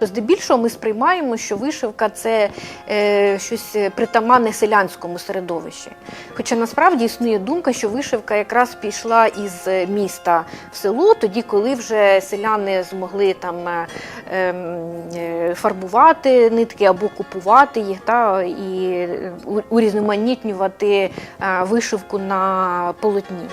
Здебільшого ми сприймаємо, що вишивка це е, щось притаманне селянському середовищі. Хоча насправді існує думка, що вишивка якраз пішла із міста в село, тоді, коли вже селяни змогли там е, ем, е, фарбувати нитки або купувати їх, та, і е, урізноманітнювати е, вишивку на полотні.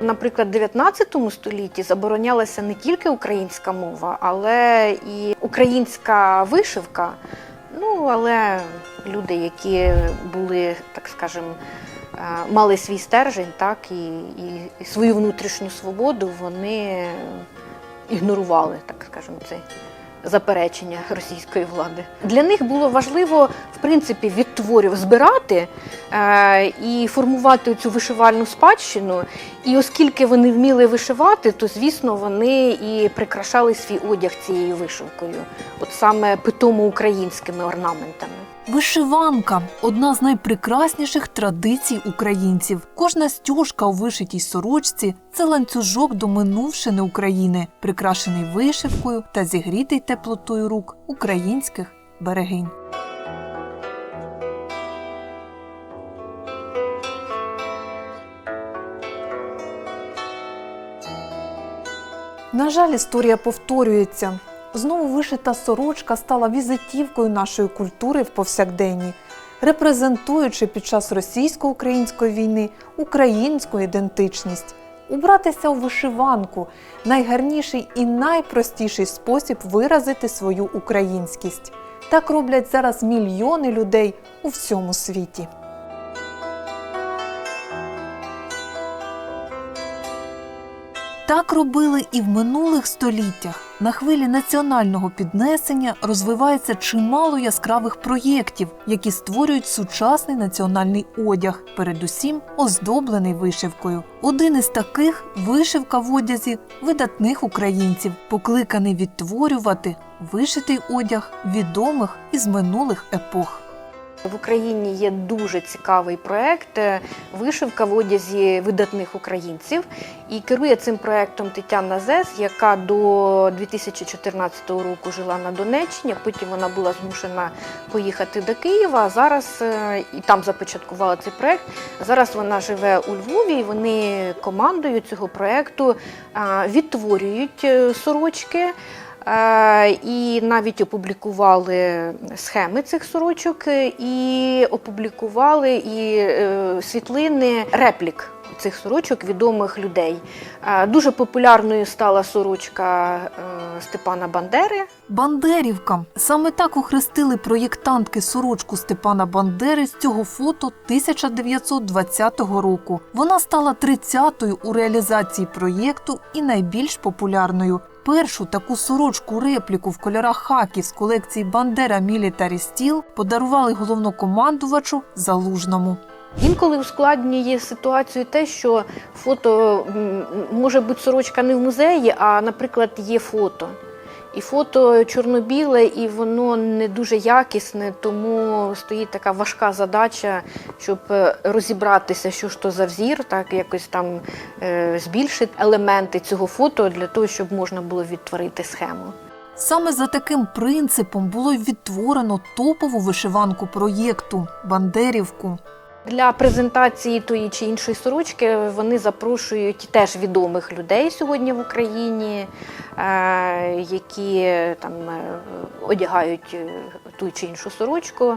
Наприклад, в 19 столітті заборонялася не тільки українська мова, але і українська вишивка. Ну, але люди, які були, так скажемо, е, мали свій стержень, так, і, і, і свою внутрішню свободу, вони ігнорували, так скажемо, це заперечення російської влади. Для них було важливо, в принципі, від творів збирати е, і формувати цю вишивальну спадщину. І оскільки вони вміли вишивати, то звісно вони і прикрашали свій одяг цією вишивкою, от саме питомо українськими орнаментами. Вишиванка одна з найпрекрасніших традицій українців. Кожна стюжка у вишитій сорочці це ланцюжок до минувшини України, прикрашений вишивкою та зігрітий теплотою рук українських берегинь. На жаль, історія повторюється. Знову вишита сорочка стала візитівкою нашої культури в повсякденні, репрезентуючи під час російсько-української війни українську ідентичність. Убратися у вишиванку найгарніший і найпростіший спосіб виразити свою українськість. Так роблять зараз мільйони людей у всьому світі. Так робили і в минулих століттях. На хвилі національного піднесення розвивається чимало яскравих проєктів, які створюють сучасний національний одяг, передусім оздоблений вишивкою. Один із таких вишивка в одязі видатних українців, покликаний відтворювати вишитий одяг відомих із минулих епох. В Україні є дуже цікавий проект е, вишивка в одязі видатних українців. І керує цим проектом Тетяна Зес, яка до 2014 року жила на Донеччині. Потім вона була змушена поїхати до Києва. А зараз е, і там започаткувала цей проект. Зараз вона живе у Львові. і Вони командою цього проекту відтворюють е, сорочки. Е, І навіть опублікували схеми цих сорочок, е, і опублікували і е, світлини реплік цих сорочок відомих людей. Дуже популярною стала сорочка Степана Бандери. Бандерівка саме так охрестили проєктантки сорочку Степана Бандери з цього фото 1920 року. Вона стала 30-ю у реалізації проєкту і найбільш популярною. Першу таку сорочку репліку в кольорах хакі з колекції Бандера Мілітарі Стіл подарували головнокомандувачу Залужному. Інколи ускладнює ситуацію те, що фото може бути сорочка не в музеї, а, наприклад, є фото. І фото чорно-біле, і воно не дуже якісне, тому стоїть така важка задача, щоб е, розібратися, що ж то за взір, так якось там е, збільшити елементи цього фото для того, щоб можна було відтворити схему. Саме за таким принципом було відтворено топову вишиванку проєкту Бандерівку. Для презентації тої чи іншої сорочки вони запрошують теж відомих людей сьогодні в Україні, е, які там е, одягають е, ту чи іншу сорочку,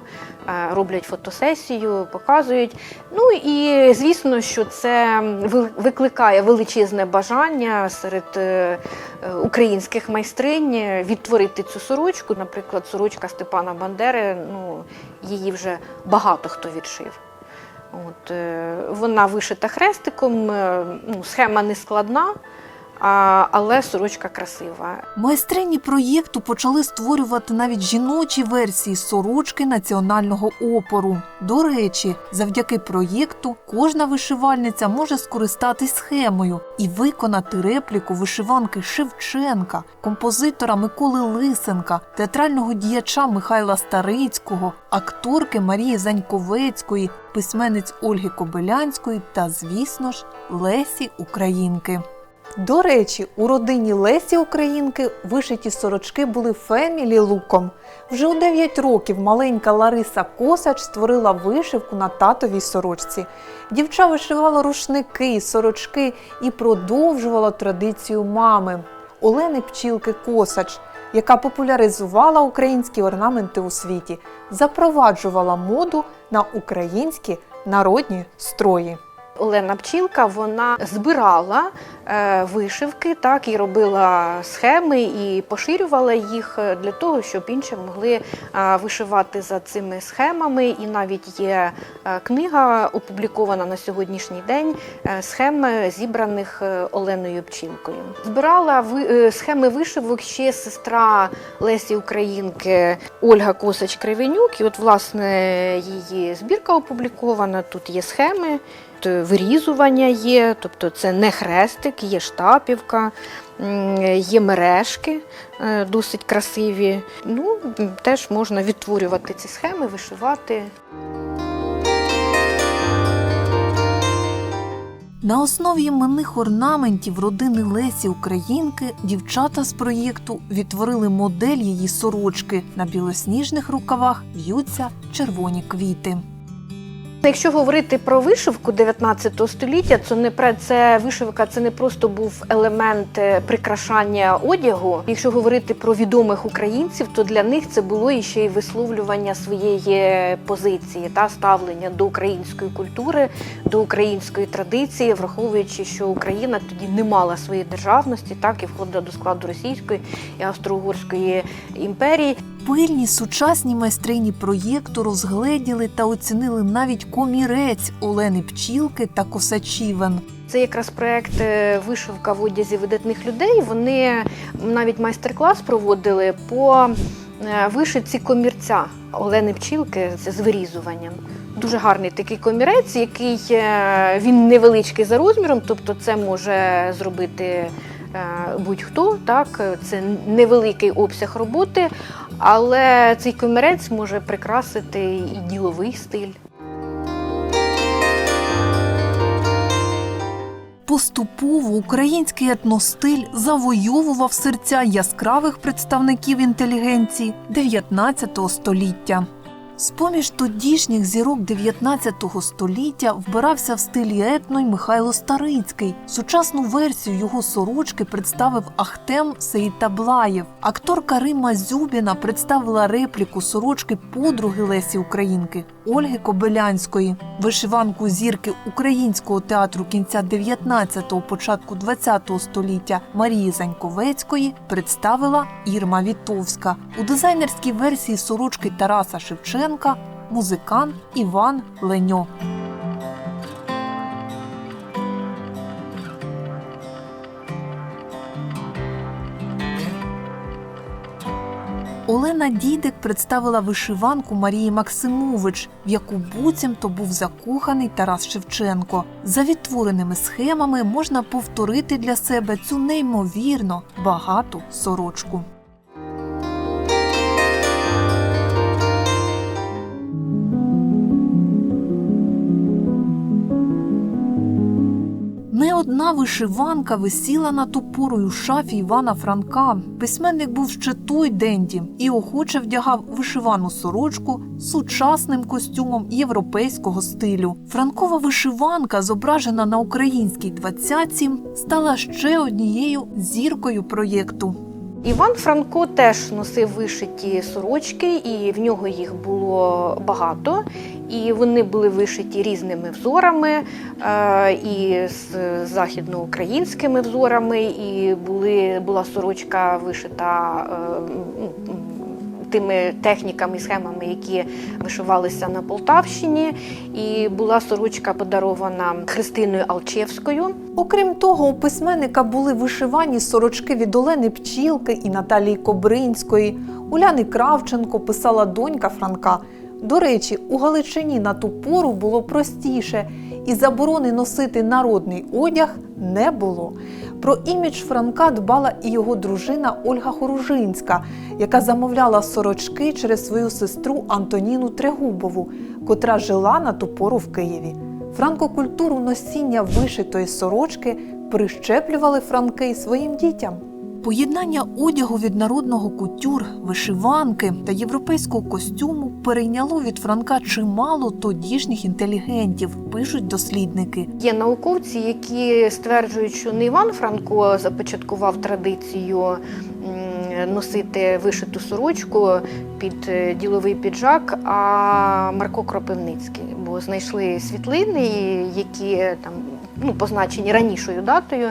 роблять фотосесію, показують. Ну і звісно, що це викликає величезне бажання серед українських майстринь відтворити цю сорочку. Наприклад, сорочка Степана Бандери, ну її вже багато хто відшив. От, е, вона вишита хрестиком, е, ну, схема не складна, але сорочка красива. Майстрині проєкту почали створювати навіть жіночі версії сорочки національного опору. До речі, завдяки проєкту кожна вишивальниця може скористатись схемою і виконати репліку вишиванки Шевченка, композитора Миколи Лисенка, театрального діяча Михайла Старицького, акторки Марії Заньковецької, письменниць Ольги Кобилянської та, звісно ж, Лесі Українки. До речі, у родині Лесі Українки вишиті сорочки були фемілі луком. Вже у 9 років маленька Лариса Косач створила вишивку на татовій сорочці. Дівча вишивала рушники, сорочки і продовжувала традицію мами Олени Пчілки Косач, яка популяризувала українські орнаменти у світі, запроваджувала моду на українські народні строї. Олена Пчілка вона збирала е, вишивки, так і робила схеми і поширювала їх е, для того, щоб інші могли е, вишивати за цими схемами. І навіть є книга, опублікована на сьогоднішній день е, схем зібраних Оленою Пчілкою. Збирала схеми вишивок ще сестра Лесі Українки Ольга Косач Кривенюк. І от власне її збірка опублікована. Тут є схеми. Тут Вирізування є, тобто це не хрестик, є штапівка, є мережки е, досить красиві. Ну, теж можна відтворювати ці схеми, вишивати. На основі іменних орнаментів родини Лесі Українки дівчата з проєкту відтворили модель її сорочки. На білосніжних рукавах в'ються червоні квіти. Якщо говорити про вишивку 19 століття, це не про це вишивка, це не просто був елемент е, прикрашання одягу. Якщо говорити про відомих українців, то для них це було і ще й висловлювання своєї позиції та ставлення до української культури, до української традиції, враховуючи, що Україна тоді не мала своєї державності, так і входила до складу Російської і Австро-Угорської імперії. Пильні сучасні майстрині проєкту розгледіли та оцінили навіть комірець Олени Пчілки та Косачівен. Це якраз проект е, вишивка в одязі видатних людей. Вони навіть майстер-клас проводили по е, вишивці комірця Олени Пчілки з вирізуванням. Дуже гарний такий комірець, який е, він невеличкий за розміром, тобто це може зробити будь-хто. Так, це невеликий обсяг роботи, але цей комірець може прикрасити і діловий стиль. Поступово український етностиль завойовував серця яскравих представників інтелігенції 19 століття. З-поміж тодішніх зірок 19 століття вбирався в стилі етно й Михайло Старицький. Сучасну версію його сорочки представив Ахтем Сеїтаблаєв. Акторка Рима Зюбіна представила репліку сорочки подруги Лесі Українки Ольги Кобилянської. Вишиванку зірки українського театру кінця 19-го, початку 20-го століття Марії Заньковецької представила Ірма Вітовська. У дизайнерській версії сорочки Тараса Шевченка музикант Іван Леньо. Олена Дідик представила вишиванку Марії Максимович, в яку буцімто був закоханий Тарас Шевченко. За відтвореними схемами можна повторити для себе цю неймовірно багату сорочку. Вишиванка висіла на ту пору й у шафі Івана Франка. Письменник був ще той денді і охоче вдягав вишивану сорочку сучасним костюмом європейського стилю. Франкова вишиванка, зображена на українській двадцятці, стала ще однією зіркою проєкту. Іван Франко теж носив вишиті сорочки, і в нього їх було багато. І вони були вишиті різними взорами, е, і з західноукраїнськими взорами, і були, була сорочка вишита е, тими техніками і схемами, які вишивалися на Полтавщині. І була сорочка подарована Христиною Алчевською. Окрім того, у письменника були вишивані сорочки від Олени Пчілки і Наталії Кобринської. Уляни Кравченко писала донька Франка. До речі, у Галичині на ту пору було простіше, і заборони носити народний одяг не було. Про імідж Франка дбала і його дружина Ольга Хоружинська, яка замовляла сорочки через свою сестру Антоніну Трегубову, котра жила на ту пору в Києві. Франкокультуру носіння вишитої сорочки прищеплювали франки своїм дітям. Поєднання одягу від народного кутюр, вишиванки та європейського костюму перейняло від франка чимало тодішніх інтелігентів, пишуть дослідники. Є науковці, які стверджують, що не Іван Франко започаткував традицію носити вишиту сорочку під е, діловий піджак, а Марко Кропивницький, бо знайшли світлини, які там ну, позначені ранішою датою.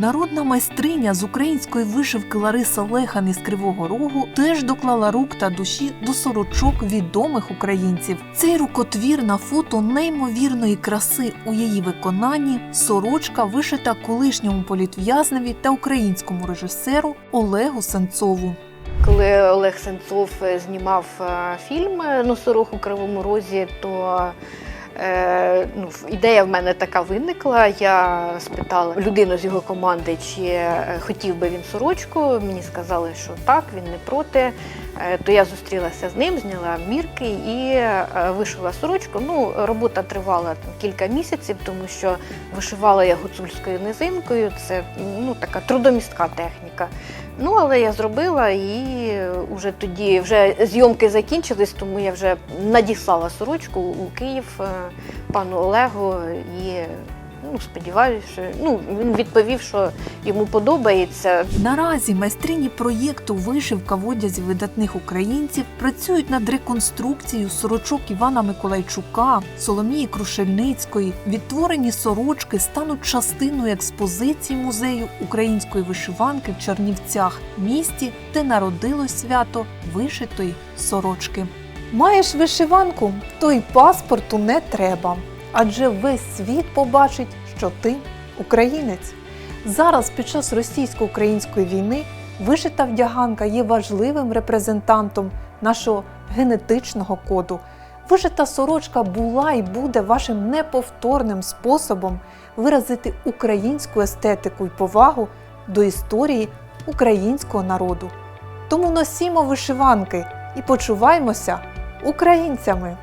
Народна майстриня з української вишивки Лариса Лехан із Кривого Рогу теж доклала рук та душі до сорочок відомих українців. Цей рукотвір на фото неймовірної краси у її виконанні сорочка вишита колишньому політв'язневі та українському режисеру Олегу Сенцову. Коли Олег Сенцов е, знімав е, фільм е, Носорог у Кривому Розі, то е, ну, ідея в мене така виникла. Я спитала людину з його команди, чи е, хотів би він сорочку. Мені сказали, що так, він не проти. Е, То я зустрілася з ним, зняла мірки і е, вишила сорочку. Ну, робота тривала там кілька місяців, тому що вишивала я гуцульською низинкою. Це ну, така трудомістка техніка. Ну, але я зробила і вже тоді вже зйомки закінчились, тому я вже надіслала сорочку у Київ е, пану Олегу і ну, сподіваюся, що ну, він відповів, що йому подобається. Наразі майстрині проєкту Вишивка в одязі видатних українців працюють над реконструкцією сорочок Івана Миколайчука, Соломії Крушельницької. Відтворені сорочки стануть частиною експозиції музею української вишиванки в Чернівцях, місті, де народилось свято вишитої сорочки. Маєш вишиванку, то й паспорту не треба, адже весь світ побачить, що ти українець. Зараз, під час російсько-української війни, вишита вдяганка є важливим репрезентантом нашого генетичного коду. Вишита сорочка була і буде вашим неповторним способом виразити українську естетику і повагу до історії українського народу. Тому носімо вишиванки і почуваймося українцями.